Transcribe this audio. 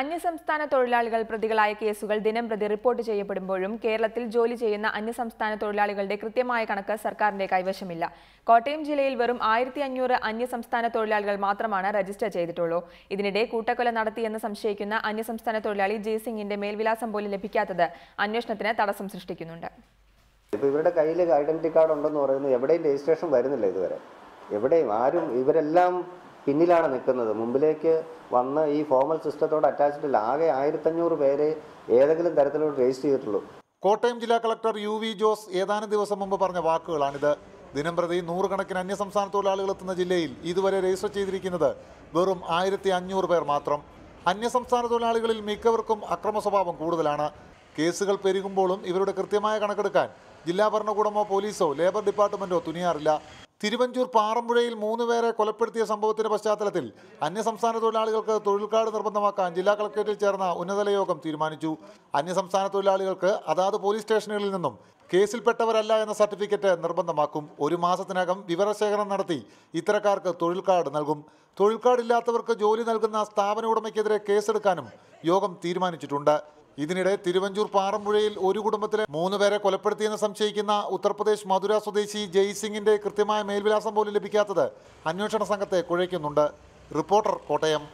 അന്യസംസ്ഥാന തൊഴിലാളികൾ പ്രതികളായ കേസുകൾ ദിനം പ്രതി റിപ്പോർട്ട് ചെയ്യപ്പെടുമ്പോഴും കേരളത്തിൽ ജോലി ചെയ്യുന്ന അന്യസംസ്ഥാന തൊഴിലാളികളുടെ കൃത്യമായ കണക്ക് സർക്കാരിന്റെ കൈവശമില്ല. കോട്ടയം ജില്ലയിൽ വെറും ആയിരത്തി അഞ്ഞൂറ് അന്യസംസ്ഥാന തൊഴിലാളികൾ മാത്രമാണ് രജിസ്റ്റർ ചെയ്തിട്ടുള്ളൂ. ഇതിനിടെ കൂട്ടക്കൊല നടത്തിയെന്ന് സംശയിക്കുന്ന അന്യസംസ്ഥാന തൊഴിലാളി ജയ്സിംഗിന്റെ മേൽവിലാസം പോലും ലഭിക്കാത്തത് അന്വേഷണത്തിന് തടസ്സം സൃഷ്ടിക്കുന്നുണ്ട്. ഇവരുടെ കയ്യിൽ ഐഡന്റിറ്റി കാർഡ് ഉണ്ടെന്ന് പറയുന്നത് എവിടെയും രജിസ്ട്രേഷൻ വരുന്നില്ല ഇതുവരെ. എവിടെയും ആരും ഇവരെല്ലാം പിന്നിലാണ് നിൽക്കുന്നത്. മുമ്പിലേക്ക് വന്ന് ഈ ഫോമൽ സിസ്റ്റത്തോട് അറ്റാച്ച്ഡ് ഇല്ല ആകെ ആയിരത്തഞ്ഞൂറ് പേരെ ഏതെങ്കിലും തരത്തിലോട്ട് രജിസ്റ്റർ ചെയ്തിട്ടുള്ളൂ. കോട്ടയം ജില്ലാ കളക്ടർ യു വി ജോസ് ഏതാനും ദിവസം മുമ്പ് പറഞ്ഞ വാക്കുകളാണിത്. ദിനംപ്രതി നൂറുകണക്കിന് അന്യസംസ്ഥാന തൊഴിലാളികൾ എത്തുന്ന ജില്ലയിൽ ഇതുവരെ രജിസ്റ്റർ ചെയ്തിരിക്കുന്നത് വെറും ആയിരത്തി അഞ്ഞൂറ് പേർ മാത്രം. അന്യസംസ്ഥാന തൊഴിലാളികളിൽ മിക്കവർക്കും അക്രമ സ്വഭാവം കൂടുതലാണ്. കേസുകൾ പെരുകുമ്പോഴും ഇവരുടെ കൃത്യമായ കണക്കെടുക്കാൻ ജില്ലാ ഭരണകൂടമോ പോലീസോ ലേബർ ഡിപ്പാർട്ട്മെന്റോ തുനിയാറില്ല. തിരുവഞ്ചൂർ പാറമ്പുഴയിൽ മൂന്ന് പേരെ കൊലപ്പെടുത്തിയ സംഭവത്തിന്റെ പശ്ചാത്തലത്തിൽ അന്യസംസ്ഥാന തൊഴിലാളികൾക്ക് തൊഴിൽ കാർഡ് നിർബന്ധമാക്കാൻ ജില്ലാ കളക്ടറേറ്റിൽ ചേർന്ന ഉന്നതതല യോഗം തീരുമാനിച്ചു. അന്യസംസ്ഥാന തൊഴിലാളികൾക്ക് അതാത് പോലീസ് സ്റ്റേഷനുകളിൽ നിന്നും കേസിൽപ്പെട്ടവരല്ല എന്ന സർട്ടിഫിക്കറ്റ് നിർബന്ധമാക്കും. ഒരു മാസത്തിനകം വിവരശേഖരണം നടത്തി ഇത്തരക്കാർക്ക് തൊഴിൽ കാർഡ് നൽകും. തൊഴിൽ കാർഡ് ഇല്ലാത്തവർക്ക് ജോലി നൽകുന്ന സ്ഥാപന ഉടമയ്ക്കെതിരെ കേസെടുക്കാനും യോഗം തീരുമാനിച്ചിട്ടുണ്ട്. ഇതിനിടെ തിരുവഞ്ചൂർ പാറമ്പുഴയിൽ ഒരു കുടുംബത്തിലെ മൂന്ന് പേരെ കൊലപ്പെടുത്തിയെന്ന് സംശയിക്കുന്ന ഉത്തർപ്രദേശ് മധുര സ്വദേശി ജയ്സിംഗിന്റെ കൃത്യമായ മേൽവിലാസം പോലും ലഭിക്കാത്തത് അന്വേഷണ സംഘത്തെ കുഴയ്ക്കുന്നുണ്ട്. റിപ്പോർട്ടർ കോട്ടയം.